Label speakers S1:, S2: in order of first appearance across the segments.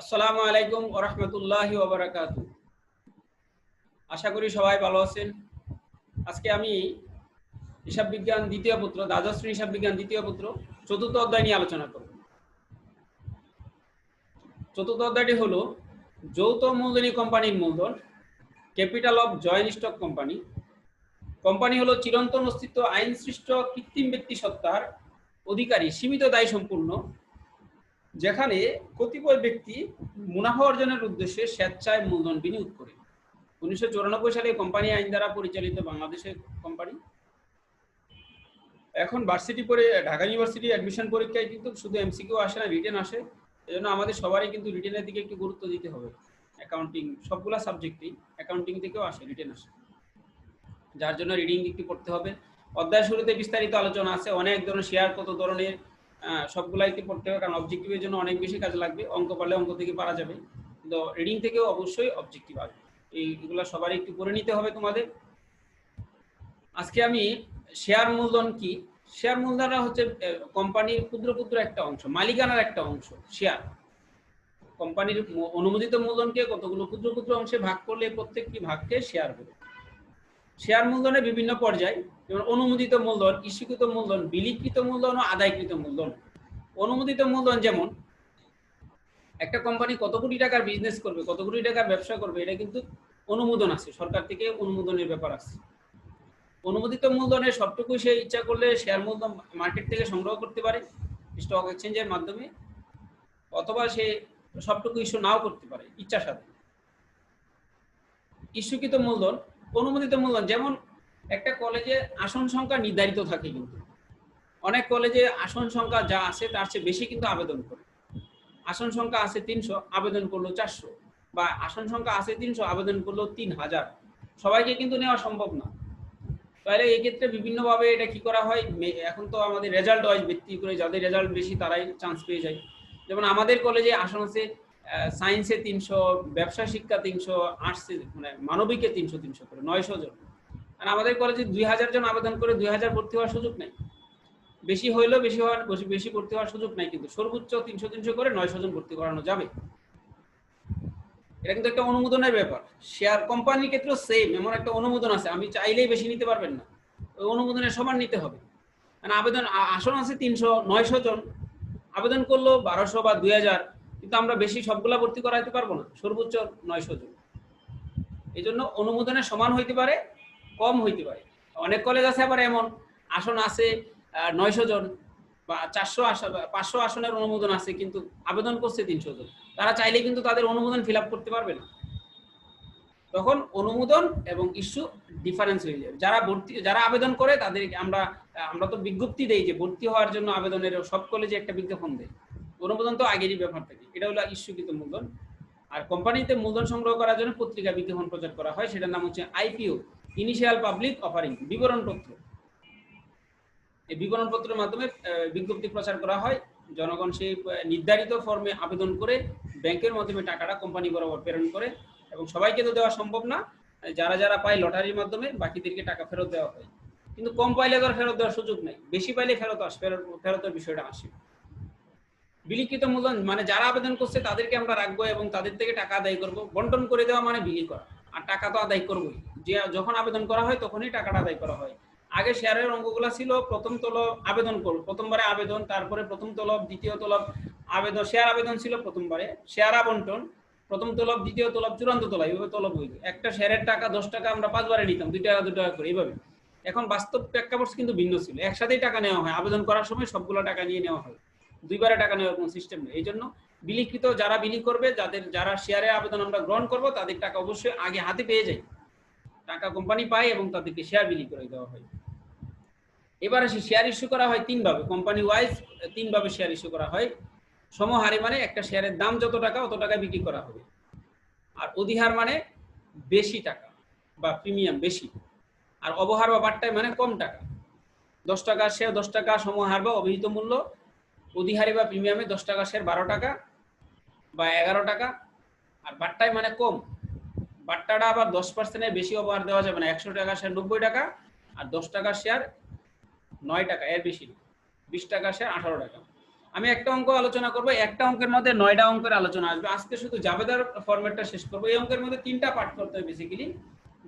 S1: আসসালামু আলাইকুম ওরহমতুল্লাহি ওবরাকাতু আশা করি সবাই ভালো আছেন। আজকে আমি হিসাব বিজ্ঞান দ্বিতীয় পুত্র, দ্বাদশ শ্রেণি হিসাব বিজ্ঞান দ্বিতীয় পুত্র চতুর্থ অধ্যায় নিয়ে আলোচনা করব। চতুর্থ অধ্যায়টি হলো যৌথ মূলধনী কোম্পানির মূলধন, capital of joint stock company. Company হলো চিরন্তন অস্তিত্ব আইন সৃষ্ট কৃত্রিম ব্যক্তি সত্তার অধিকারী, সীমিত দায় সম্পূর্ণ। যেখানে কতিপয় ব্যক্তি মুনাফা অর্জনের উদ্দেশ্যে স্বেচ্ছায় মূলধন বিনিয়োগ করে। উনিশশো চৌরানব্বই সালে কোম্পানি আইন দ্বারা পরিচালিত বাংলাদেশের কোম্পানি। এখন ভার্সিটি পরে ঢাকা ইউনিভার্সিটি অ্যাডমিশন পরীক্ষায় কিন্তু শুধু এমসিকিউ আসে না রিটেন আসে। এজন্য আমাদের সবারই কিন্তু রিটেনের দিকে একটু গুরুত্ব দিতে হবে। অ্যাকাউন্টিং সবগুলা সাবজেক্টই অ্যাকাউন্টিং থেকেও আসে রিটেন আসে। যার জন্য রিডিং একটু করতে হবে। অধ্যায় শুরুতে বিস্তারিত আলোচনা আছে, অনেক ধরনের শেয়ার কত ধরনের সবগুলাইতে পড়তে হবে, কারণ অবজেক্টিভের জন্য অনেক বেশি কাজে লাগবে। অঙ্ক পারলে অঙ্ক থেকে পারা যাবে। কিন্তু রিডিং থেকেও অবশ্যই অবজেক্টিভ আসবে এইগুলো সবারই একটু করে নিতে হবে তোমাদের। আজকে আমি শেয়ার মূলধন কি? শেয়ার মূলধনটা হচ্ছে কোম্পানির ক্ষুদ্র ক্ষুদ্র একটা অংশ, মালিকানার একটা অংশ শেয়ার কোম্পানির অনুমোদিত মূলধনকে কতগুলো ক্ষুদ্র ক্ষুদ্র অংশে ভাগ করলে প্রত্যেকটি ভাগকে শেয়ার হবে শেয়ার মূলধনের বিভিন্ন পর্যায়, যেমন অনুমোদিত মূলধন, ইস্যুকৃত মূলধন, বিলিকৃত মূলধন ও আদায়কৃত মূলধন। অনুমোদিত মূলধন যেমন, একটা কোম্পানি কত কোটি টাকার বিজনেস করবে, কত কোটি টাকার ব্যবসা করবে, এটা কিন্তু অনুমোদন আছে, সরকার থেকে অনুমোদনের ব্যাপার আছে। অনুমোদিত মূলধনের সবটুকু সে ইচ্ছা করলে শেয়ার মূলধন মার্কেট থেকে সংগ্রহ করতে পারে স্টক এক্সচেঞ্জের মাধ্যমে, অথবা সে সবটুকু ইস্যু নাও করতে পারে ইচ্ছা সাথে ইস্যুকৃত মূলধন অনুমোদিত মূলধন, যেমন একটা কলেজে আসন সংখ্যা নির্ধারিত থাকে কিন্তু। অনেক কলেজে আসন সংখ্যা যা আছে তার চেয়ে বেশি কিন্তু আবেদন করে। আসন সংখ্যা আছে তিনশো, আবেদন করল চারশো বা আসন সংখ্যা আছে তিনশো, আবেদন করল তিন হাজার। সবাইকে কিন্তু নেওয়া সম্ভব না। তাহলে এই ক্ষেত্রে বিভিন্নভাবে এটা কি করা হয়? এখন তো আমাদের রেজাল্ট ওয়াইজ ভিত্তি করে যাদের রেজাল্ট বেশি তারাই চান্স পেয়ে যায়। যেমন আমাদের কলেজে আসন আছে সায়েন্সে তিনশো, ব্যবসা শিক্ষা তিনশো আর্টসে মানে মানবিকে তিনশো তিনশো করে, নয়শো জন। আর আমাদের কলেজে দুই হাজার জন আবেদন করে দুই হাজার ভর্তি হওয়ার সুযোগ নেই। বেশি হইলেও বেশি হওয়ার, বেশি ভর্তি হওয়ার সুযোগ নাই, কিন্তু সর্বোচ্চ তিনশো তিনশো করে নয়শো জন ভর্তি করানো যাবে। এটা কিন্তু একটা অনুমোদনের ব্যাপার। শেয়ার কোম্পানির ক্ষেত্রে সেম এমন একটা অনুমোদন আছে। আমি চাইলেই বেশি নিতে পারবেন না। ওই অনুমোদনের সমান নিতে হবে। মানে আবেদন আসন আছে তিনশো, নয়শো জন। আবেদন করল বারোশো বা দুই হাজার। কিন্তু আমরা বেশি সবগুলা ভর্তি করাইতে পারব না, সর্বোচ্চ নয়শো জন। এই জন্য অনুমোদনের সমান হইতে পারে, কম হইতে পারে। অনেক কলেজ আছে আবার এমন, আসন আছে নয়শো জন বা চারশো আসন পাঁচশো আসনের অনুমোদন আছে, কিন্তু আবেদন করছে তিনশো জন। তারা চাইলে কিন্তু তাদের অনুমোদন ফিল করতে পারবে না। তখন অনুমোদন এবং ইস্যু ডিফারেন্স হয়ে যাবে। যারা ভর্তি, যারা আবেদন করে তাদেরকে আমরা আমরা তো বিজ্ঞপ্তি দেই যে ভর্তি হওয়ার জন্য আবেদনের সব কলেজে একটা বিজ্ঞাপন দেয়। অনুমোদন তো আগেরই ব্যাপার থাকে। এটা হলো ইস্যুকৃত মূলধন। আর কোম্পানিতে মূলধন সংগ্রহ করার জন্য পত্রিকা বিজ্ঞাপন প্রচার করা হয়, সেটার নাম হচ্ছে আইপিও ইনিশিয়াল পাবলিক অফারিং বিবরণপত্র এই বিবরণপত্রের মাধ্যমে বিজ্ঞপ্তি প্রচার করা হয়। জনগণ সেই নির্ধারিত ফর্মে আবেদন করে ব্যাংকের মাধ্যমে টাকাটা কোম্পানি বরাবর প্রেরণ করে এবং সবাইকে তো দেওয়া সম্ভব না। যারা যারা পায় লটারির মাধ্যমে, বাকিদেরকে টাকা ফেরত দেওয়া হয়। কিন্তু কম পাইলে তো ফেরত দেওয়ার সুযোগ নেই। বেশি পাইলে ফেরত আস, ফেরত, ফেরতের বিষয়টা আসে। বিলিকৃত মূলধন মানে যারা আবেদন করছে তাদেরকে আমরা রাখব এবং তাদের থেকে টাকা আদায় করব। বন্টন করে দেওয়া মানে বিলি করা। আর টাকা তো আদায় করবোই। যে যখন আবেদন করা হয় তখনই টাকাটা আদায় করা হয়। আগে শেয়ারের অঙ্কগুলো ছিল, প্রথম তলব আবেদন করব। প্রথমবারে আবেদন, তারপরে প্রথম তলব, দ্বিতীয় তলব আবেদন, শেয়ার আবেদন ছিল প্রথমবারে। শেয়ার আবন্টন, প্রথম তলব, দ্বিতীয় তলব, চূড়ান্ত তলব, এইভাবে তলব হইল। একটা শেয়ারের টাকা, দশ টাকা আমরা পাঁচবারে নিতাম, দুই টাকা, দু টাকা করে, এইভাবে। এখন বাস্তব প্রেক্ষাপট কিন্তু ভিন্ন ছিল। একসাথেই টাকা নেওয়া হয়। আবেদন করার সময় সবগুলো টাকা নিয়ে নেওয়া হয়। দুইবারে টাকা নেওয়ার কোনো সিস্টেম নেই। এই জন্য বিলিকৃত যারা বিলি করবে, যাদের, যারা শেয়ারে আবেদন আমরা গ্রহণ করব, তাদের টাকা অবশ্যই আগে হাতে পেয়ে যাই। টাকা কোম্পানি পায় এবং তাদেরকে শেয়ার বিলি করে দেওয়া হয়। এবার আসি শেয়ার ইস্যু করা হয় তিনভাবে। কোম্পানি ওয়াইজ তিনভাবে শেয়ার ইস্যু করা হয়। সমহারে মানে একটা শেয়ারের দাম যত টাকা, অত টাকা বিক্রি করা হবে। আর অধিহার মানে বেশি টাকা বা প্রিমিয়াম বেশি। আর অবহার বা বাট্টায় মানে কম টাকা। দশ টাকা শেয়ার দশ টাকা সমহার বা অভিহিত মূল্য অধিহারে বা প্রিমিয়ামে দশ টাকা শেয়ার বারো টাকা বা এগারো টাকা। আর বাট্টায় মানে কম। বাট্টাটা আবার দশ পার্সেন্টের বেশি অবহার দেওয়া যাবে না। একশো টাকা শেয়ার নব্বই টাকা। আর দশ টাকা শেয়ার নয় টাকা, এর বেশি বিশ টাকা শেয়ার আঠারো টাকা। আমি একটা অঙ্ক আলোচনা করব। একটা অঙ্কের মধ্যে নয়টা অঙ্কের আলোচনা আসবে। আজকে শুধু জাবেদার ফরম্যাটটা শেষ করব। এই অঙ্কের মধ্যে তিনটা পার্ট করতে হবে বেসিক্যালি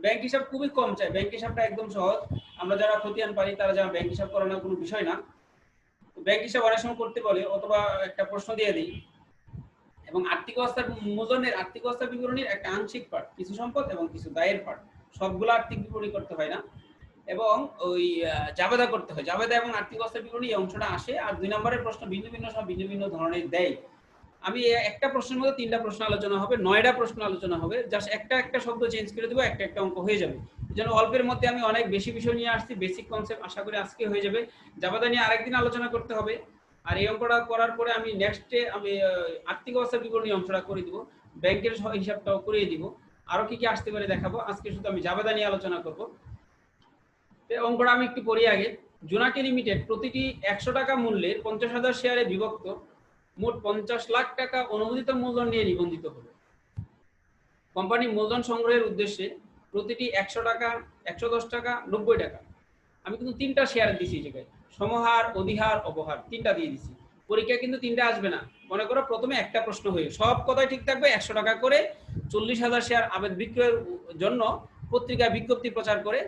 S1: ব্যাংক হিসাব খুবই কম চাই। ব্যাংক হিসাবটা একদম সহজ। আমরা যারা খতিয়ান পারি, তারা যারা ব্যাংক হিসাব করানোর কোনো বিষয় না। ব্যাংক হিসাব অনেক সময় করতে বলে, অথবা একটা প্রশ্ন দিয়ে দিই। এবং আর্থিক অবস্থার মূলধনের আর্থিক অবস্থা বিবরণীর একটা আংশিক পার্ট কিছু সম্পদ এবং কিছু দায়ের পার্ট সবগুলো আর্থিক বিবরণী করতে হয় না। এবং ওই জাবেদা করতে হয়। জাবেদা এবং আর্থিক অবস্থা বিবরণী এই অংশটা আসে, আর দুই নম্বরের প্রশ্ন ভিন্ন ভিন্ন সব ভিন্ন ভিন্ন ধরনের দেয়। আমি একটা প্রশ্নের মধ্যে তিনটা প্রশ্ন আলোচনা হবে, নয়টা প্রশ্ন আলোচনা হবে জাস্ট একটা একটা শব্দ চেঞ্জ করে দেবো, একটা একটা অঙ্ক হয়ে যাবে। যেন অল্পের মধ্যে আমি অনেক বেশি বিষয় নিয়ে আসছি বেসিক কনসেপ্ট আশা করি আজকে হয়ে যাবে। জাবেদা নিয়ে আরেকদিন আলোচনা করতে হবে। আর এই অঙ্কটা করার পরে আমি নেক্সটে আমি আর্থিক অবস্থার বিবরণী অংশটা করে দিব। ব্যাংকের হিসাবটাও করিয়ে দিব। আরও কি কি আসতে পারে দেখাবো। আজকে শুধু আমি জাবেদা নিয়ে আলোচনা করব। অঙ্কটা আমি একটু পড়ি আগে। জোনাকি লিমিটেড প্রতিটি একশো টাকা মূল্যের পঞ্চাশ হাজার শেয়ারে বিভক্ত। মোট পঞ্চাশ লাখ টাকা অনুমোদিত মূলধন নিয়ে নিবন্ধিত হলো কোম্পানি মূলধন সংগ্রহের উদ্দেশ্যে প্রতিটি একশো টাকা, একশো দশ টাকা, নব্বই টাকা। আমি কিন্তু তিনটা শেয়ার দিছি জায়গায়। সমহার অধিহার অবহার তিনটা দিয়ে দিছি পরীক্ষা কিন্তু তিনটা আসবে না। মনে করো প্রথমে একটা প্রশ্ন হয়ে সব কথাই ঠিক থাকবে, একশো টাকা করে চল্লিশ হাজার শেয়ার আবেদ বিক্রয়ের জন্য পত্রিকায় বিজ্ঞপ্তি প্রচার করে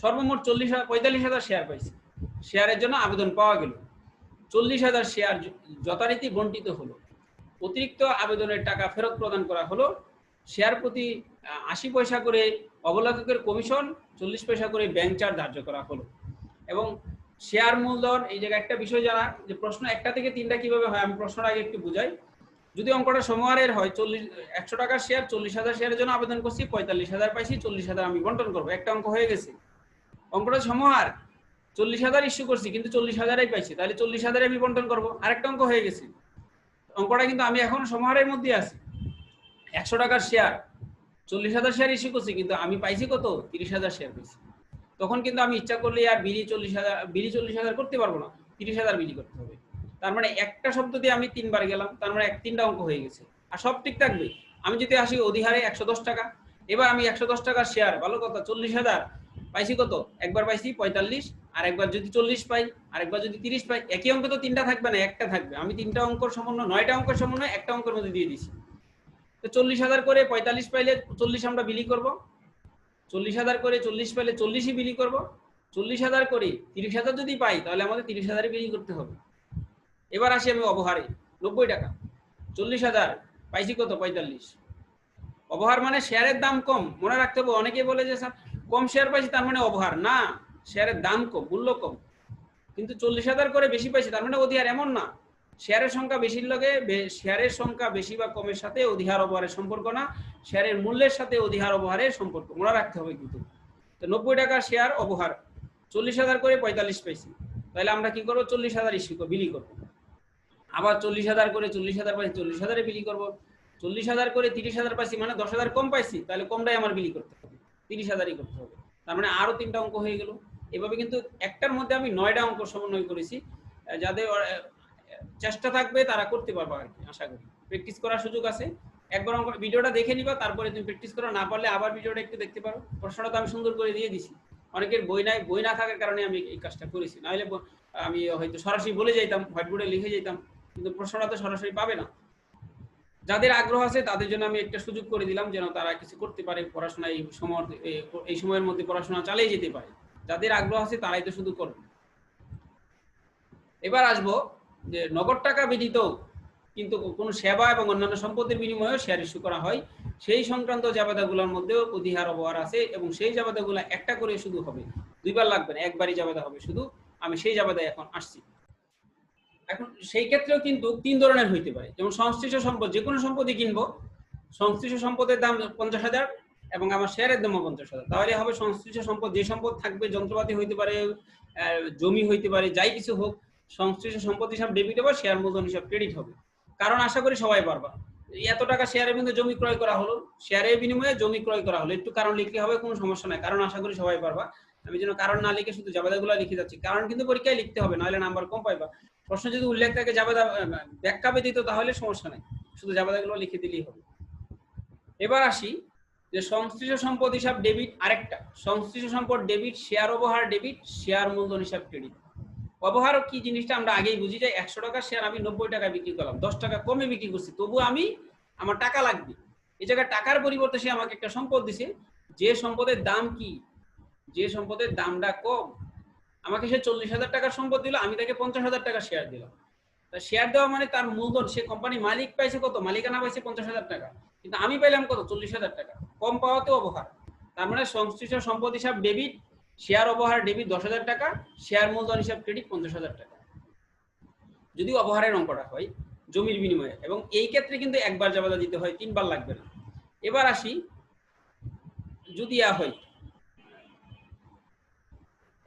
S1: সর্বমোট চল্লিশ হাজার, পঁয়তাল্লিশ হাজার শেয়ার পাইছে। শেয়ারের জন্য আবেদন পাওয়া গেল। চল্লিশ হাজার শেয়ার যথারীতি বন্টিত হলো। অতিরিক্ত আবেদনের টাকা ফেরত প্রদান করা হলো। শেয়ার প্রতি আশি পয়সা করে অবলাভকের কমিশন চল্লিশ পয়সা করে ব্যাংক চার্জ ধার্য করা হলো। এবং শেয়ার মূলধন, এই জায়গায় একটা বিষয় জানা, যে প্রশ্ন একটা থেকে তিনটা কীভাবে হয়, আমি প্রশ্নটা আগে একটু বুঝাই। যদি অঙ্কটা সমহারের হয়, চল্লিশ, একশো টাকার শেয়ার চল্লিশ হাজার শেয়ারের জন্য আবেদন করছি, পঁয়তাল্লিশ হাজার পাইছি, চল্লিশ হাজার আমি বন্টন করব। একটা অঙ্ক হয়ে গেছে। অঙ্কটা সমহার চল্লিশ হাজার ইস্যু করছি, কিন্তু চল্লিশ হাজারই পাইছি। তাহলে চল্লিশ হাজারে আমি বন্টন করব। আরেকটা অঙ্ক হয়ে গেছে। অঙ্কটা কিন্তু আমি এখন সমাহারের মধ্যে আছি। একশো টাকার শেয়ার চল্লিশ হাজার শেয়ার ইস্যু করছি, কিন্তু আমি পাইছি কত? তিরিশ হাজার শেয়ার পাইছি। তখন কিন্তু আমি ইচ্ছা করলে আর বিলি চল্লিশ হাজার বিলি চল্লিশ হাজার করতে পারব না। তিরিশ হাজার বিলি করতে হবে। তার মানে একটা শব্দ দিয়ে আমি তিনবার গেলাম। তার মানে এক তিনটা অঙ্ক হয়ে গেছে। আর সব ঠিক থাকবে। আমি যদি আসি অধিহারে একশো দশ টাকা। এবার আমি একশো দশ টাকার শেয়ার ভালো কথা, চল্লিশ হাজার। পাইছি কত? একবার পাইছি পঁয়তাল্লিশ। আর একবার যদি চল্লিশ পাই আর একবার যদি তিরিশ পাই, একই অঙ্ক তো তিনটা থাকবে না, একটা থাকবে। আমি তিনটা অঙ্কর সমন্বয়, নয়টা অঙ্কের সমন্বয়, একটা অঙ্কের মধ্যে দিয়ে দিছি। তো চল্লিশ হাজার করে পঁয়তাল্লিশ পাইলে চল্লিশ আমরা বিলি করব। চল্লিশ হাজার করে চল্লিশ পাইলে চল্লিশই বিলি করব। চল্লিশ হাজার করে, তিরিশ হাজার যদি পাই, তাহলে আমাদের তিরিশ হাজারই বিলি করতে হবে। এবার আসি আমি অবহারে, নব্বই টাকা। চল্লিশ হাজার, পাইছি কত? পঁয়তাল্লিশ। অবহার মানে শেয়ারের দাম কম, মনে রাখতে হবে অনেকে বলে যে স্যার, কম শেয়ার পাইছি, তার মানে অবহার। না শেয়ারের দাম কম, মূল্য কম। কিন্তু চল্লিশ হাজার করে বেশি পাইছি, তার মানে অধিহার এমন না। শেয়ারের সংখ্যা বেশির লগে শেয়ারের সংখ্যা বেশি বা কমের সাথে অধিহার অবহারের সম্পর্ক না, শেয়ারের মূল্যের সাথে অধিহার অবহারের সম্পর্ক। মনে রাখতে হবে কিন্তু। তো নব্বই টাকা শেয়ার অবহার, চল্লিশ হাজার করে পঁয়তাল্লিশ পাইছি। তাহলে আমরা কি করব? চল্লিশ হাজার ইস্যু বিলি করব। আবার চল্লিশ হাজার করে চল্লিশ হাজার পাইছি, চল্লিশ হাজারে বিলি করব। চল্লিশ হাজার করে তিরিশ হাজার পাইছি মানে দশ হাজার কম পাইছি, তাহলে কমটাই আমার বিলি করতে হবে। তিরিশ হাজারই করতে হবে। তার মানে আরও তিনটা অঙ্ক হয়ে গেল। এভাবে কিন্তু একটার মধ্যে আমি নয়টা অঙ্ক সমন্বয় করেছি যাদের চেষ্টা থাকবে তারা করতে পারবে আর কি, আশা করি। প্র্যাকটিস করার সুযোগ আছে। একবার অঙ্ক, ভিডিওটা দেখে নিবা, তারপরে তুমি প্র্যাকটিস করা, না পারলে আবার ভিডিওটা একটু দেখতে পারো। প্রশ্নটা তো আমি সুন্দর করে দিয়ে দিছি। অনেকের বই নাই, বই না থাকার কারণে আমি এই কাজটা করেছি। নাহলে আমি হয়তো সরাসরি বলে যাইতাম হোয়াইট বোর্ডে লিখে যেতাম কিন্তু প্রশ্নটা তো সরাসরি পাবে না। যাদের আগ্রহ আছে তাদের জন্য আমি একটা সুযোগ করে দিলাম, যেন তারা কিছু করতে পারে পড়াশোনা এই সময় এই সময়ের মধ্যে পড়াশোনা চালিয়ে যেতে পারে। যাদের আগ্রহ আছে তারাই তো শুধু করবে। এবার আসব যে নগদ টাকা ব্যতীত কিন্তু কোনো সেবা এবং অন্যান্য সম্পদের বিনিময়েও শেয়ার ইস্যু করা হয়। সেই সংক্রান্ত জাবেদাগুলোর মধ্যেও অধিহার অবহার আছে এবং সেই জাবেদাগুলো একটা করে শুধু হবে। দুইবার লাগবে না, একবারই জাবেদা হবে শুধু। আমি সেই জাবেদায় এখন আসছি। এখন সেই ক্ষেত্রেও কিন্তু তিন ধরনের হইতে পারে। যেমন সংশ্লিষ্ট সম্পদ যে কোনো সম্পদই কিনবো। সংশ্লিষ্ট সম্পদের দাম পঞ্চাশ হাজার এবং আমার শেয়ারের দামও পঞ্চাশ হাজার। তাহলে হবে সংশ্লিষ্ট সম্পদ, যে সম্পদ থাকবে, যন্ত্রপাতি হইতে পারে জমি হইতে পারে, যাই কিছু হোক, সংশ্লিষ্ট সম্পদ হিসাব ডেবিট হবে শেয়ার মূলধন হিসাব ক্রেডিট হবে। কারণ আশা করি সবাই পারবা। এত টাকা শেয়ারের মধ্যে জমি ক্রয় করা হলো। শেয়ারের বিনিময়ে জমি ক্রয় করা হলো। একটু কারণ লিখলে হবে, কোনো সমস্যা নাই। কারণ আশা করি সবাই পারবা। আমি যেন কারণ না লিখে শুধু জাবেদাগুলো লিখে যাচ্ছি। কারণ কিন্তু পরীক্ষায় লিখতে হবে, নাহলে নাম্বার কম পাইবা। প্রশ্ন যদি উল্লেখ থাকে, জাবেদা ব্যাখ্যা ব্যতীত, তাহলে সমস্যা নাই। শুধু জাবেদাগুলো লিখে দিলেই হবে। এবার আসি যে সংশ্লিষ্ট সম্পদ হিসাব ডেবিট আরেকটা। সংশ্লিষ্ট সম্পদ ডেবিট শেয়ার অবহার ডেবিট শেয়ার মূলধন হিসাব ক্রেডিট অবহার কি জিনিসটা আমরা আগেই বুঝি যাই একশো টাকার শেয়ার আমি নব্বই টাকা বিক্রি করলাম, দশ টাকা কমে বিক্রি করছি তবু আমি আমার টাকা লাগবে। এই জায়গায় টাকার পরিবর্তে সে আমাকে একটা সম্পদ দিছে, যে সম্পদের দাম কি? যে সম্পদের দামটা কম, আমাকে সে চল্লিশ হাজার টাকার সম্পদ দিল, আমি তাকে পঞ্চাশ হাজার টাকা শেয়ার দিলাম। তা শেয়ার দেওয়া মানে তার মূলধন, সে কোম্পানি মালিক পাইছে কত? মালিকানা পাইছে পঞ্চাশ হাজার টাকা। কিন্তু আমি পাইলাম কত? চল্লিশ হাজার টাকা। কম পাওয়াতে অবহার তার মানে সংশ্লিষ্ট সম্পদ হিসাব ডেবিট শেয়ার অবহার ডেবিট দশ হাজার টাকা শেয়ার মূলধন হিসাব ক্রেডিট পঞ্চাশ হাজার টাকা। যদি অবহারের অঙ্কটা হয়, জমির বিনিময়ে। এবং এই ক্ষেত্রে কিন্তু একবার জাবাদা দিতে হয়, তিনবার লাগবে না। এবার আসি, যদি ইয়া হয়,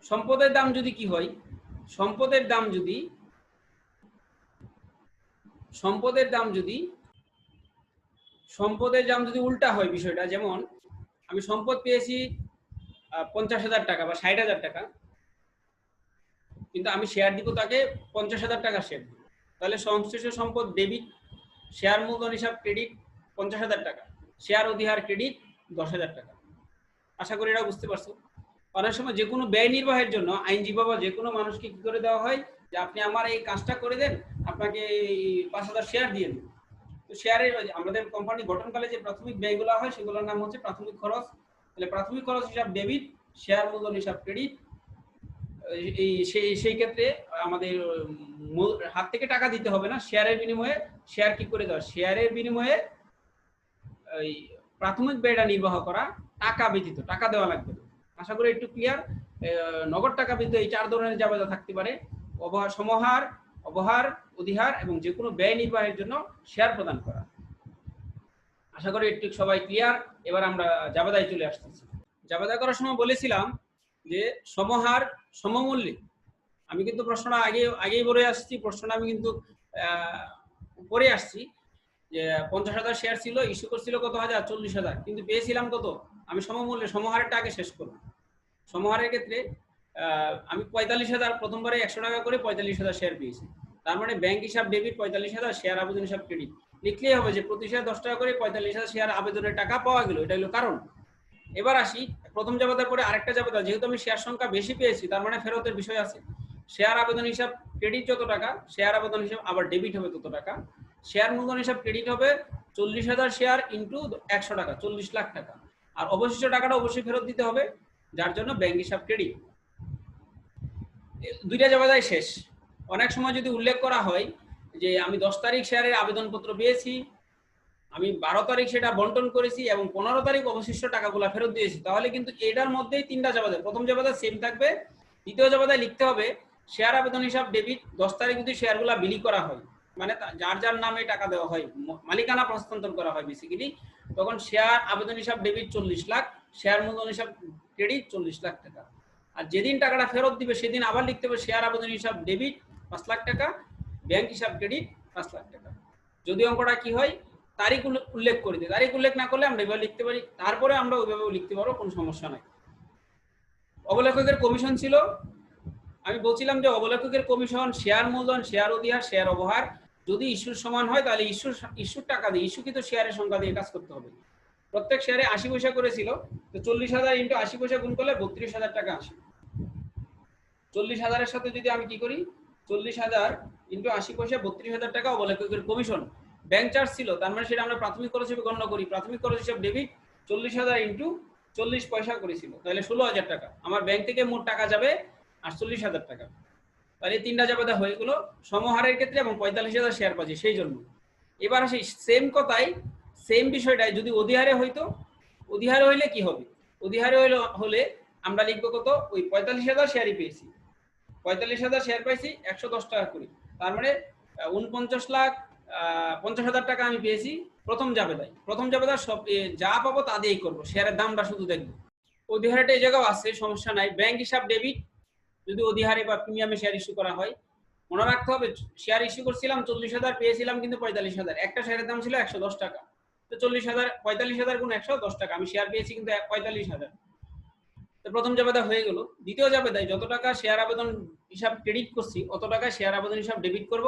S1: সম্পদের দাম যদি কি হয়? সম্পদের দাম যদি, সম্পদের দাম যদি সম্পদের দাম যদি উল্টা হয় বিষয়টা, যেমন আমি সম্পদ পেয়েছি পঞ্চাশ হাজার টাকা বা ষাট হাজার টাকা, কিন্তু আমি শেয়ার দিব তাকে পঞ্চাশ হাজার টাকা শেয়ার দিব। তাহলে সংশ্লিষ্ট সম্পদ ডেবিট শেয়ার মূলধন হিসাব ক্রেডিট পঞ্চাশ হাজার টাকা। শেয়ার অধিহার ক্রেডিট দশ হাজার টাকা। আশা করি এটা বুঝতে পারছ। অনেক সময় যে কোনো ব্যয় নির্বাহের জন্য আইনজীবী বা যে কোনো মানুষকে কি করে দেওয়া হয়, যে আপনি আমার এই কাজটা করে দেন, আপনাকে পাঁচ হাজার শেয়ার দিয়ে দিন। তো শেয়ারের আমাদের কোম্পানি গঠনকালে যে প্রাথমিক ব্যয়গুলো হয়, সেগুলোর নাম হচ্ছে প্রাথমিক খরচ। তাহলে প্রাথমিক খরচ হিসাব ডেবিট শেয়ার মূলধন হিসাব ক্রেডিট এই সেই সেই ক্ষেত্রে আমাদের হাত থেকে টাকা দিতে হবে না শেয়ারের বিনিময়ে শেয়ার কি করে দেওয়া? শেয়ারের বিনিময়ে, এই, প্রাথমিক ব্যয়টা নির্বাহ করা, টাকা ব্যতীত, টাকা দেওয়া লাগবে। আশা করি একটু ক্লিয়ার নগদ টাকা ব্যতীত এই চার ধরনের জাবেদা থাকতে পারে। অবহার, সমাহার, অবহার অধিহার এবং যে কোনো ব্যয় নির্বাহের জন্য শেয়ার প্রদান করা। আশা করি একটু সবাই ক্লিয়ার এবার আমরা জাবেদায় চলে আসতেছি। জাবেদা করার সময় বলেছিলাম যে, সমহার সমমূল্যে। আমি কিন্তু প্রশ্নটা আগে, আগেই বলে আসছি, প্রশ্নটা আমি কিন্তু পরে আসছি যে, পঞ্চাশ হাজার শেয়ার ছিল ইস্যু করছিল কত হাজার? চল্লিশ হাজার। কিন্তু পেয়েছিলাম কত? আমি সমমূল্যে সমহারেরটা আগে শেষ করব সমহারের ক্ষেত্রে আমি পঁয়তাল্লিশ হাজার, প্রথমবারে একশো টাকা করে পঁয়তাল্লিশ হাজার শেয়ার পেয়েছি। তার মানে ব্যাংক হিসাব ডেবিট পঁয়তাল্লিশ হাজার শেয়ার আবেদন হিসাব ক্রেডিট লিখলেই হবে যে প্রতি শেয়ার দশ টাকা করে পঁয়তাল্লিশ হাজার শেয়ার আবেদনের টাকা পাওয়া গেল, এটা হলো কারণ। এবার আসি, প্রথম জাবেদার পরে আরেকটা জাবেদা যেহেতু আমি শেয়ার সংখ্যা বেশি পেয়েছি, তার মানে ফেরতের বিষয় আছে। শেয়ার আবেদন হিসাব ক্রেডিট যত টাকা শেয়ার আবেদন হিসাব আবার ডেবিট হবে তত টাকা। শেয়ার মূলধন হিসাব ক্রেডিট হবে চল্লিশ হাজার শেয়ার ইন্টু একশো টাকা, চল্লিশ লাখ টাকা। আর অবশিষ্ট টাকাটা অবশ্যই ফেরত দিতে হবে, যার জন্য ব্যাংক হিসাব ক্রেডিট দুইটা জাবেদাই শেষ। অনেক সময় যদি উল্লেখ করা হয় যে আমি দশ তারিখ শেয়ারের আবেদনপত্র পেয়েছি, আমি বারো তারিখ সেটা বন্টন করেছি এবং পনেরো তারিখ অবশিষ্ট টাকাগুলো ফেরত দিয়েছি, তাহলে কিন্তু এটার মধ্যেই তিনটা জাবাদা প্রথম জাবাদা সেম থাকবে, দ্বিতীয় জাবাদায় লিখতে হবে, শেয়ার আবেদন হিসাব ডেবিট দশ তারিখ যদি শেয়ারগুলো বিলি করা হয় মানে যার যার নামে টাকা দেওয়া হয় মালিকানা হস্তান্তর করা হয় বেসিক্যালি তখন শেয়ার আবেদন হিসাব ডেবিট চল্লিশ লাখ, শেয়ার মূলধন হিসাব ক্রেডিট চল্লিশ লাখ টাকা। আর যেদিন টাকাটা ফেরত দিবে, সেদিন আবার লিখতে হবে শেয়ার আবেদন হিসাব ডেবিট পাঁচ লাখ টাকা ব্যাংক হিসাব ক্রেডিট পাঁচ লাখ টাকা। যদি অঙ্কটা কি হয়, তারিখ উল্লেখ করে দিই। তারিখ উল্লেখ না করলে আমরা এভাবে লিখতে পারি। তারপরে আমরা ওইভাবেও লিখতে পারব, কোনো সমস্যা নাই। অবলেখকের কমিশন ছিল। আমি বলছিলাম যে অবলেখকের কমিশন শেয়ার মূলধন শেয়ার অধিহার শেয়ার অবহার। যদি ইস্যুর সমান হয়, তাহলে ইস্যুর ইস্যুর টাকা দিয়ে ইস্যুকৃত শেয়ারের সংখ্যা দিয়ে কাজ করতে হবে। প্রত্যেক শেয়ারে আশি পয়সা করেছিল। তো চল্লিশ হাজার ইন্টু আশি পয়সা গুণ করলে বত্রিশ হাজার টাকা আসে। চল্লিশ হাজারের সাথে যদি আমি কি করি চল্লিশ হাজার ইন্টু আশি পয়সা বত্রিশ হাজার টাকা অবলেখকের কমিশন ব্যাংক চার্জ ছিল, তার মানে সেটা আমরা প্রাথমিক খরচ হিসেবে গণনা করি। প্রাথমিক খরচ হিসেবে ডেবিট চল্লিশ হাজার ইন্টু চল্লিশ পয়সা করেছিল। তাহলে ষোলো হাজার টাকা। আমার ব্যাংক থেকে মোট টাকা যাবে আটচল্লিশ হাজার টাকা। তাহলে তিনটা জাবেদা হয়ে গেলো। সমহারের ক্ষেত্রে এবং পঁয়তাল্লিশ হাজার শেয়ার পাচ্ছি সেই জন্য। এবার আসি সেম কথাই সেম বিষয়টাই, যদি অধিহারে হইতো, অধিহারে হইলে কি হবে? অধিহারে হইলে হলে আমরা লিখব কত? ওই পঁয়তাল্লিশ হাজার শেয়ারই পেয়েছি। পঁয়তাল্লিশ হাজার শেয়ার পাইছি, একশো দশ টাকা করে। তার মানে উনপঞ্চাশ লাখ পঞ্চাশ হাজার টাকা আমি পেয়েছি, প্রথম জাবেদায়। প্রথম জাবেদার সব যা পাবো তা দিয়েই করব শেয়ারের দামটা শুধু দেখব। অধিহারেটা এই জায়গাও আছে, সমস্যা নাই। ব্যাংক হিসাব ডেবিট যদি অধিহারে বা প্রিমিয়ামে শেয়ার ইস্যু করা হয়, মনে রাখতে হবে শেয়ার ইস্যু করছিলাম, চল্লিশ হাজার পেয়েছিলাম, কিন্তু পঁয়তাল্লিশ হাজার। একটা শেয়ারের দাম ছিল একশো দশ টাকা। তো চল্লিশ হাজার, পঁয়তাল্লিশ হাজার গুণ একশো দশ টাকা। আমি শেয়ার পেয়েছি কিন্তু পঁয়তাল্লিশ হাজার। প্রথম জাবেদা হয়ে গেল। দ্বিতীয় জাবেদায় যত টাকা শেয়ার আবেদন হিসাব ক্রেডিট করছি, অত টাকা শেয়ার আবেদন হিসাব ডেবিট করব।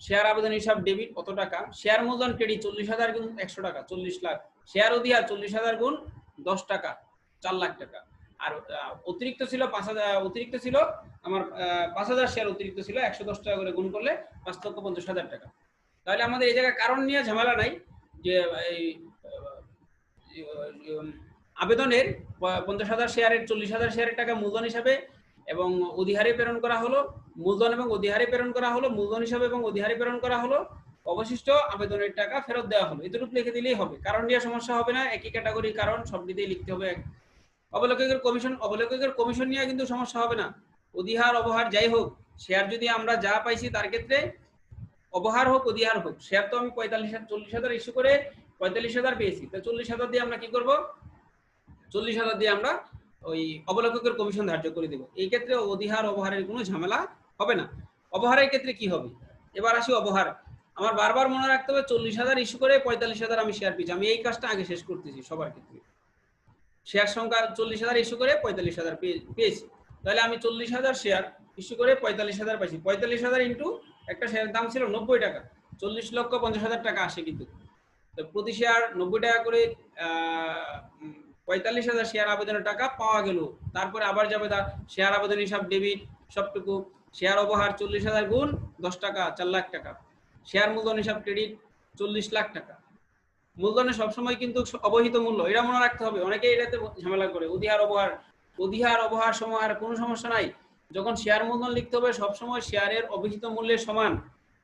S1: শেয়ার আবেদন হিসাব ডেবিট অত টাকা। শেয়ার মূলধন ক্রেডিট চল্লিশ হাজার গুণ একশো টাকা, চল্লিশ লাখ। শেয়ার অধিহার চল্লিশ হাজার গুণ দশ টাকা, চার লাখ টাকা। আর অতিরিক্ত ছিল পাঁচ হাজার, অতিরিক্ত ছিল আমার পাঁচ হাজার শেয়ার অতিরিক্ত ছিল একশো দশ টাকা করে গুণ করলে পাঁচ লক্ষ পঞ্চাশ হাজার টাকা। তাহলে আমাদের এই জায়গায় কারণ নিয়ে ঝামেলা নাই যে আবেদনের পঞ্চাশ হাজার শেয়ারের চল্লিশ হাজার শেয়ারের টাকা মূলধন হিসাবে এবং অধিহারে প্রেরণ করা হলো, মূলধন এবং অধিহারে প্রেরণ করা হলো, মূলধন হিসাবে এবং অধিহারে প্রেরণ করা হলো, অবশিষ্ট আবেদনের টাকা ফেরত দেওয়া হলো। এতটুকু লিখে দিলেই হবে। কারণ নিয়ে সমস্যা হবে না, একই ক্যাটাগরি কারণ সব সবটিতেই লিখতে হবে। এক। অবলোককের কমিশন অবলোককের কমিশন নিয়ে কিন্তু সমস্যা হবে না। অধিহার, অবহার যাই হোক শেয়ার যদি আমরা যা পাইছি তার ক্ষেত্রে অবহার হোক, অধিহার হোক শেয়ার তো আমি পঁয়তাল্লিশ চল্লিশ হাজার ইস্যু করে পঁয়তাল্লিশ হাজার পেয়েছি। তো চল্লিশ হাজার দিয়ে আমরা কি করব? চল্লিশ হাজার দিয়ে আমরা ওই অবলোককের কমিশন ধার্য করে দেব। এই ক্ষেত্রে অধিহার অবহারের কোনো ঝামেলা হবে না। অবহারের ক্ষেত্রে কি হবে? এবার আসি অবহার আমার বারবার মনে রাখতে হবে, চল্লিশ হাজার ইস্যু করে পঁয়তাল্লিশ হাজার আমি শেয়ার পেয়েছি আমি এই কাজটা আগে শেষ করতেছি সবার ক্ষেত্রে। শেয়ার সংখ্যা চল্লিশ হাজার ইস্যু করে পঁয়তাল্লিশ হাজার পেয়ে- পেয়েছি। তাহলে আমি চল্লিশ হাজার শেয়ার ইস্যু করে পঁয়তাল্লিশ হাজার পাইছি। পঁয়তাল্লিশ হাজার ইন্টু একটা শেয়ারের দাম ছিল নব্বই টাকা। চল্লিশ লক্ষ পঞ্চাশ হাজার টাকা আসে কিন্তু। তো প্রতি শেয়ার নব্বই টাকা করে পঁয়তাল্লিশ হাজার শেয়ার আবেদনের টাকা পাওয়া গেল। তারপরে আবার যাবে তার শেয়ার আবেদন হিসাব ডেবিট সবটুকু। শেয়ার অবহার চল্লিশ হাজার গুণ দশ টাকা, চার লাখ টাকা। শেয়ার মূলধন হিসাব ক্রেডিট চল্লিশ লাখ টাকা। মূলধনে সবসময় কিন্তু অবহিত মূল্য, এটা মনে রাখতে হবে। অনেকেই এটাতে ঝামেলা করে, অধিহার অবহার অধিহার অবহার সময় আর কোনো সমস্যা নাই। যখন শেয়ার মূলধন লিখতে হবে, সবসময় শেয়ারের অবহিত মূল্যের সমান।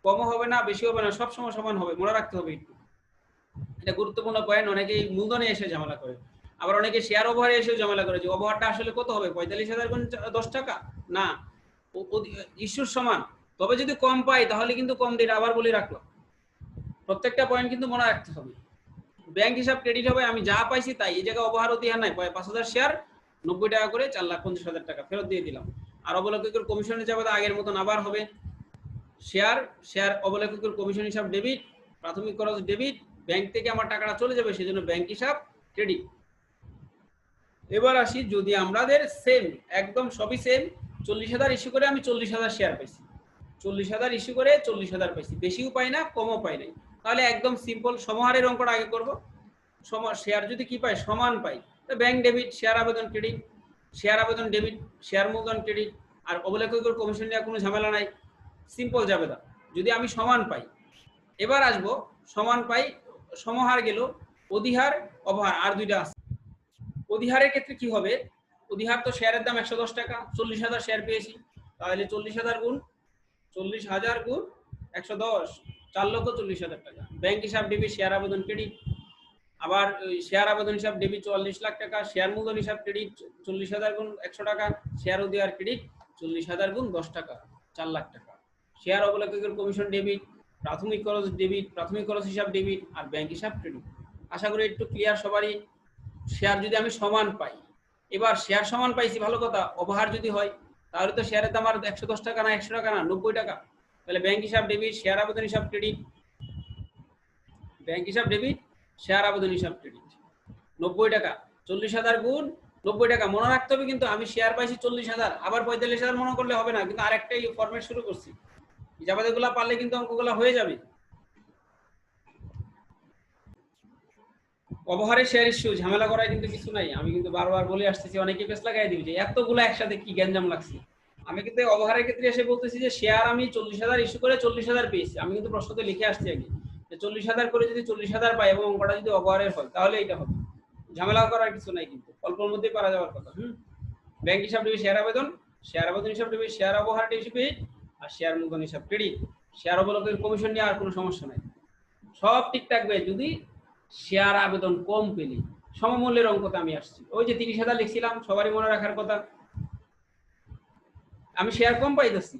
S1: কম হবে না বেশি হবে না, সবসময় সমান হবে, মনে রাখতে হবে এটা গুরুত্বপূর্ণ পয়েন্ট অনেকেই মূলধনে এসে ঝামেলা করে। আবার অনেকে শেয়ার ওভারে এসে ঝামেলা করে যে ওভারটা আসলে কত হবে? পঁয়তাল্লিশ হাজার গুণ দশ টাকা? না। ইস্যুর সমান। তবে যদি কম পাই, তাহলে কিন্তু কম দিন আবার বলে রাখল প্রত্যেকটা পয়েন্ট কিন্তু মনে রাখতে হবে। ব্যাংক হিসাব ক্রেডিট হবে, আমি যা পাইছি তাই। এই জায়গায় অবহার অতিহার নাই। পাঁচ হাজার শেয়ার নব্বই টাকা করে চার লাখ পঞ্চাশ হাজার টাকা ফেরত দিয়ে দিলাম। আর অবলেখকের কমিশন হিসাবে আগের মতন আবার হবে। শেয়ার শেয়ার অবলেখকের কমিশন হিসাব ডেবিট প্রাথমিক খরচ ডেবিট ব্যাংক থেকে আমার টাকাটা চলে যাবে, সেজন্য ব্যাংক হিসাব ক্রেডিট এবার আসি যদি আমাদের সেম একদম সবই সেম চল্লিশ হাজার ইস্যু করে আমি চল্লিশ হাজার শেয়ার পাইছি। চল্লিশ হাজার ইস্যু করে চল্লিশ হাজার পাইছি। বেশিও পাই না, কমও পাই নাই। তাহলে একদম সিম্পল সমহারের অঙ্কটা আগে করব। শেয়ার যদি কি পাই? সমান পাই। ব্যাংক ডেবিট শেয়ার আবেদন ক্রেডিট শেয়ার আবেদন ডেবিট শেয়ার মূলধন ক্রেডিট আর অবলেখকের কমিশন নেওয়ার কোনো ঝামেলা নাই। সিম্পল যাবে না যদি আমি সমান পাই। এবার আসব, সমান পাই, সমহার গেল, অধিহার, অবহার, আর দুইটা আছে। অধিহারের ক্ষেত্রে কি হবে? অধিহার তো শেয়ারের দাম একশো দশ টাকা, চল্লিশ হাজার শেয়ার পেয়েছি। তাহলে চল্লিশ হাজার গুণ, চল্লিশ হাজার গুণ একশো দশ চার লক্ষ চল্লিশ হাজার টাকা। ব্যাংক হিসাব ডেবিট শেয়ার আবেদন ক্রেডিট আবার শেয়ার আবেদন হিসাব ডেবিট চুয়াল্লিশ লাখ টাকা শেয়ার মূলধন হিসাব ক্রেডিট চল্লিশ হাজার গুণ একশো টাকা শেয়ার অধিহার ক্রেডিট চল্লিশ হাজার গুণ দশ টাকা, চার লাখ টাকা। শেয়ার অবলেখকের কমিশন ডেবিট প্রাথমিক খরচ ডেবিট প্রাথমিক খরচ হিসাব ডেবিট আর ব্যাংক হিসাব ক্রেডিট আশা করি একটু ক্লিয়ার সবারই শেয়ার যদি আমি সমান পাই। এবার শেয়ার সমান পাইছি, ভালো কথা অবহার যদি হয়, তাহলে তো শেয়ারের দাম আর একশো দশ টাকা না, একশো টাকা না, নব্বই টাকা। তাহলে ব্যাংক হিসাব ডেবিট শেয়ার আবেদন হিসাব ক্রেডিট ব্যাংক হিসাব ডেবিট শেয়ার আবেদন হিসাব ক্রেডিট নব্বই টাকা, চল্লিশ হাজার গুণ নব্বই টাকা, মনে রাখতে হবে কিন্তু আমি শেয়ার পাইছি চল্লিশ হাজার, আবার পঁয়তাল্লিশ হাজার মনে করলে হবে না, কিন্তু আরেকটাই ফরম্যাট শুরু করছি। হিসাবাদেরগুলা পারলে কিন্তু অঙ্কগুলা হয়ে যাবে। অবহারে শেয়ার ইস্যু ঝামেলা করার কিন্তু কিছু নাই। আমি কিন্তু বারবার বলে আসতেছি, অনেকে পেস লাগাই দিবি যে, এতগুলো একসাথে কি গ্যাঞ্জাম লাগছে? আমি কিন্তু অবহারের ক্ষেত্রে এসে বলতেছি যে শেয়ার আমি চল্লিশ হাজার ইস্যু করে চল্লিশ হাজার পেয়েছি। আমি কিন্তু প্রশ্নতে লিখে আসছি আগে চল্লিশ হাজার করে যদি চল্লিশ হাজার পাই এবং অঙ্কটা যদি অবহারের হয়, তাহলে এটা হবে। ঝামেলা করার কিছু নাই কিন্তু, অল্পর মধ্যেই পারা যাওয়ার কথা। হুম? ব্যাংক হিসাব দেবে শেয়ার আবেদন শেয়ার আবেদন হিসাব দেবে শেয়ার অবহার হিসেবে আর শেয়ার মূলধন হিসাব ক্রেডিট শেয়ার অবলম্বনের কমিশন নিয়ে আর কোনো সমস্যা নাই। সব ঠিক থাকবে যদি শেয়ার আবেদন কম পেলে, সমমূল্যের অঙ্কতে আমি আসছি। ওই যে তিরিশ হাজার লিখছিলাম, সবারই মনে রাখার কথা। আমি শেয়ার কম পাইতেছি।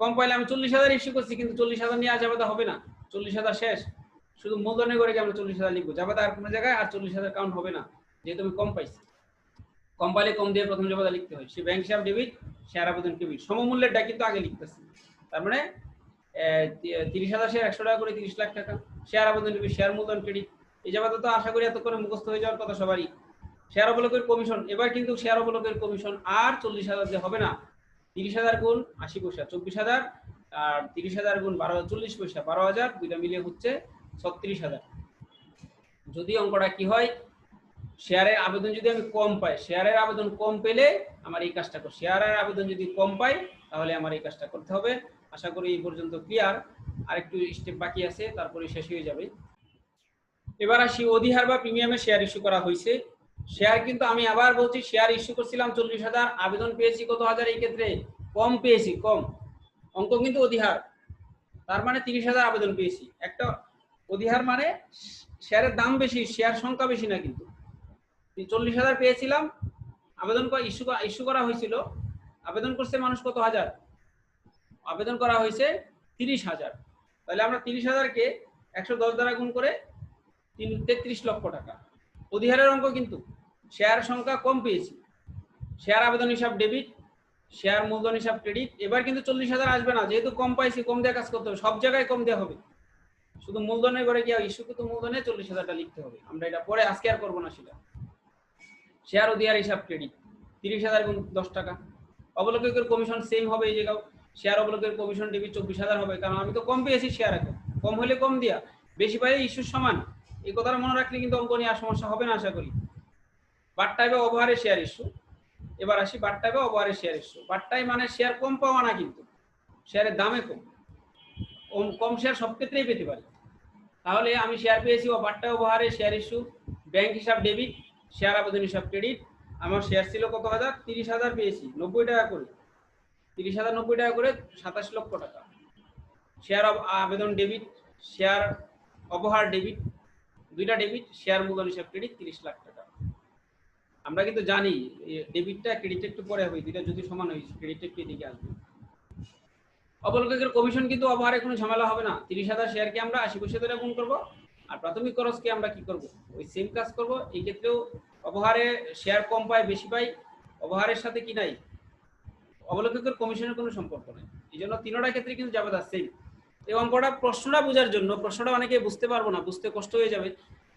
S1: কম পাইলে আমি চল্লিশ হাজার ইস্যু করছি, কিন্তু চল্লিশ হাজার নিয়ে যাবে হবে না। চল্লিশ হাজার শেষ। শুধু মূলধনে করে আমরা চল্লিশ হাজার লিখব? যাবে আর কোনো জায়গায়, আর চল্লিশ হাজার কাউন্ট হবে না, যেহেতু আমি কম পাইছি। কম পাইলে কম দিয়ে প্রথম জবাদা লিখতে হয়। সে ব্যাংক হিসাব ডেবিট শেয়ার আবেদন ডেবিট সমমূল্যেরটা কিন্তু আগে লিখতেছি। তার মানে তিরিশ হাজার শেয়ার একশো টাকা করে তিরিশ লাখ টাকা। শেয়ার আবেদন ডেবিট শেয়ার মূলধন ক্রেডিট এই জায়গাতে তো আশা করি এত করে মুখস্থ হয়ে যাওয়ার কথা সবারই। শেয়ার অবলোকের কমিশন এবার কিন্তু শেয়ার অবলোকের কমিশন আর চল্লিশ হাজার যে হবে না। তিরিশ হাজার গুণ আশি পয়সা, চব্বিশ হাজার, আর তিরিশ হাজার গুণ বারো চল্লিশ পয়সা, বারো হাজার, দুইটা মিলিয়ে হচ্ছে ছত্রিশ হাজার। যদি অঙ্কটা কি হয় শেয়ারের আবেদন যদি আমি কম পাই শেয়ারের আবেদন কম পেলে আমার এই কাজটা কর শেয়ারের আবেদন যদি কম পাই, তাহলে আমার এই কাজটা করতে হবে। আশা করি এই পর্যন্ত ক্লিয়ার আরেকটু স্টেপ বাকি আছে, তারপরে শেষ হয়ে যাবে। এবার আসি অধিহার বা প্রিমিয়ামে শেয়ার ইস্যু করা হয়েছে শেয়ার কিন্তু আমি আবার বলছি শেয়ার ইস্যু করছিলাম চল্লিশ হাজার, আবেদন পেয়েছি কত হাজার এই ক্ষেত্রে? কম পেয়েছি, কম। অঙ্ক কিন্তু অধিহার। তার মানে তিরিশ হাজার আবেদন পেয়েছি। একটা অধিহার মানে শেয়ারের দাম বেশি শেয়ার সংখ্যা বেশি না কিন্তু। চল্লিশ হাজার পেয়েছিলাম, আবেদন করা ইস্যু ইস্যু করা হয়েছিল। আবেদন করছে মানুষ কত হাজার? আবেদন করা হয়েছে তিরিশ হাজার। তাহলে আমরা তিরিশ হাজারকে একশো দশ দ্বারা গুণ করে তিন, তেত্রিশ লক্ষ টাকা। অধিহারের অঙ্ক কিন্তু শেয়ার সংখ্যা কম পেয়েছি। শেয়ার আবেদন হিসাব ডেবিট শেয়ার মূলধন হিসাব ক্রেডিট এবার কিন্তু চল্লিশ হাজার আসবে না, যেহেতু কম পাইছি, কম দেওয়া কাজ করতে হবে, সব জায়গায় কম দেওয়া হবে। শুধু মূলধনের ঘরে গিয়ে ইস্যু কিন্তু মূলধনে চল্লিশ হাজারটা লিখতে হবে। আমরা এটা পরে, আজকে আর করব না সেটা। শেয়ার অধিহার হিসাব ক্রেডিট তিরিশ হাজার গুণ দশ টাকা। অবলোকের কমিশন সেম হবে এই জায়গাও। শেয়ার অবলোকের কমিশন ডেবিট চব্বিশ হাজার হবে, কারণ আমি তো কম পেয়েছি শেয়ার এখন। কম হলে কম দিয়া, বেশি পাইলে ইস্যুর সমান। এই কথাটা মনে রাখলে কিন্তু অঙ্ক নিয়ে আর সমস্যা হবে না, আশা করি। বাট টাইপে অবহারে শেয়ার ইস্যু এবার আসি বাট টাইপে অবহারে শেয়ার ইস্যু বাট টাই মানে শেয়ার কম পাওয়া না কিন্তু। শেয়ারের দামে কম। কম শেয়ার সব ক্ষেত্রেই পেতে পারি। তাহলে আমি শেয়ার পেয়েছি ও বাট্টা উপহারে শেয়ার ইস্যু ব্যাংক হিসাব ডেবিট শেয়ার আবেদন হিসাব ক্রেডিট আমার শেয়ার ছিল কত হাজার? তিরিশ হাজার পেয়েছি, নব্বই টাকা করে। তিরিশ হাজার, নব্বই টাকা করে সাতাশ লক্ষ টাকা। শেয়ার আবেদন ডেবিট শেয়ার অপহার ডেবিট দুইটা ডেবিট শেয়ার মূলধন হিসাব ক্রেডিট তিরিশ লাখ টাকা। আমরা কিন্তু জানি ডেবিটটা ক্রেডিট একটু পরে হবে, দুইটা যদি সমান হয় ক্রেডিট একটু এদিকে আসবে। অবলোকের কমিশন কিন্তু অবহারে কোনো ঝামেলা হবে না। তিরিশ হাজার শেয়ারকে আমরা আশি পয়সা ধরে গুণ করব, আর প্রাথমিক খরচকে আমরা কি করব? ওই সেম কাজ করব, এই ক্ষেত্রেও অবহারে শেয়ার কম পায়, বেশি পাই অবহারের সাথে কি নাই? অবলোকের কমিশনের কোনো সম্পর্ক নেই। এই জন্য তিনোটা ক্ষেত্রে কিন্তু যাবে সেম এই অঙ্কটা প্রশ্নটা বোঝার জন্য, প্রশ্নটা অনেকে বুঝতে পারব না, বুঝতে কষ্ট হয়ে যাবে।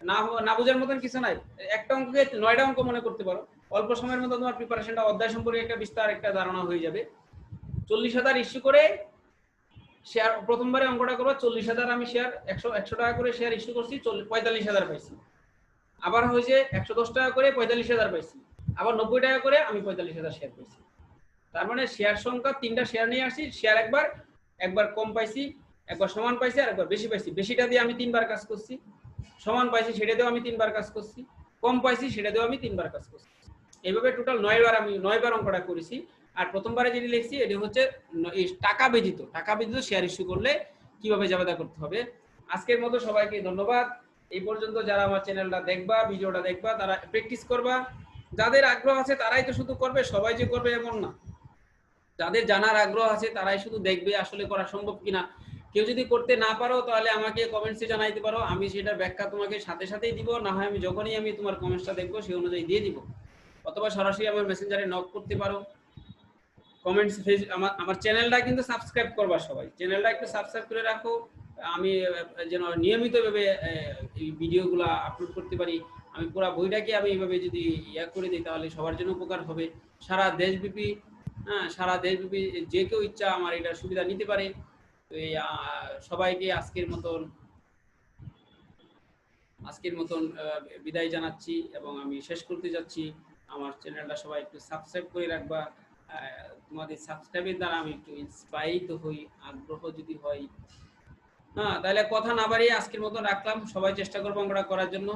S1: না না বোঝার মতন কিছু নাই। একটা অঙ্ককে, নয়টা অঙ্ক মনে করতে পারো। অল্প সময়ের মধ্যে তোমার প্রিপারেশনটা অধ্যায় সম্পর্কে একটা বিস্তার, একটা ধারণা হয়ে যাবে। চল্লিশ হাজার ইস্যু করে শেয়ার প্রথমবারে অঙ্কটা করব, চল্লিশ হাজার আমি শেয়ার একশো একশো টাকা করে শেয়ার ইস্যু করছি পঁয়তাল্লিশ হাজার পাইছি। আবার হয়েছে একশো দশ টাকা করে পঁয়তাল্লিশ হাজার পাইছি। আবার নব্বই টাকা করে আমি পঁয়তাল্লিশ হাজার শেয়ার পাইছি। তার মানে শেয়ার সংখ্যা তিনটা শেয়ার নিয়ে আসছি শেয়ার একবার একবার কম পাইছি। একবার সমান পাইছি আর একবার বেশি পাইছি। বেশিটা দিয়ে আমি তিনবার কাজ করছি। সমান পাইছি, সেটা দিয়েও আমি তিনবার কাজ করছি। কম পাইছি, সেটা দিয়েও আমি তিনবার কাজ করছি। এইভাবে টোটাল নয়বার আমি নয়বার অঙ্কটা করেছি। আর প্রথমবারে যেটি লিখছি, এটি হচ্ছে টাকা ব্যতীত। টাকা ব্যতীত শেয়ার ইস্যু করলে কীভাবে জাবেদা করতে হবে? আজকের মতো সবাইকে ধন্যবাদ। এই পর্যন্ত যারা আমার চ্যানেলটা দেখবা, ভিডিওটা দেখবা, তারা প্র্যাকটিস করবা। যাদের আগ্রহ আছে, তারাই তো শুধু করবে, সবাই যে করবে এমন না। যাদের জানার আগ্রহ আছে, তারাই শুধু দেখবে আসলে করা সম্ভব কিনা। কেউ যদি করতে না পারো, তাহলে আমাকে কমেন্টসে জানাইতে পারো। আমি সেটার ব্যাখ্যা তোমাকে সাথে সাথেই দিব, না হয় আমি যখনই আমি তোমার কমেন্টসটা দেখব, সেই অনুযায়ী দিয়ে দিব। অথবা সরাসরি আমার মেসেঞ্জারে নক করতে পারো। কমেন্টস আমার আমার চ্যানেলটা কিন্তু সাবস্ক্রাইব করবা সবাই। চ্যানেলটা একটু সাবস্ক্রাইব করে রাখো। আমি যেন নিয়মিতভাবে এই ভিডিওগুলো আপলোড করতে পারি। আমি পুরো বইটাকে আমি এইভাবে যদি ইয়া করে দিই, তাহলে সবার জন্য উপকার হবে। সারা দেশব্যাপী হ্যাঁ সারা দেশব্যাপী যে কেউ ইচ্ছা আমার এটা সুবিধা নিতে পারে। সবাইকে আজকের মতন আজকের মতন বিদায় জানাচ্ছি এবং আমি শেষ করতে যাচ্ছি। আমার চ্যানেলটা সবাই একটু সাবস্ক্রাইব করে রাখবা। তোমাদের সাবস্ক্রাইবের দ্বারা আমি একটু ইন্সপায়ারিত হই, আগ্রহ যদি হয়। হ্যাঁ তাহলে কথা না বাড়িয়ে আজকের মতন রাখলাম। সবাই চেষ্টা করব আমরা করার জন্য।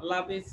S1: আল্লাহ হাফিজ।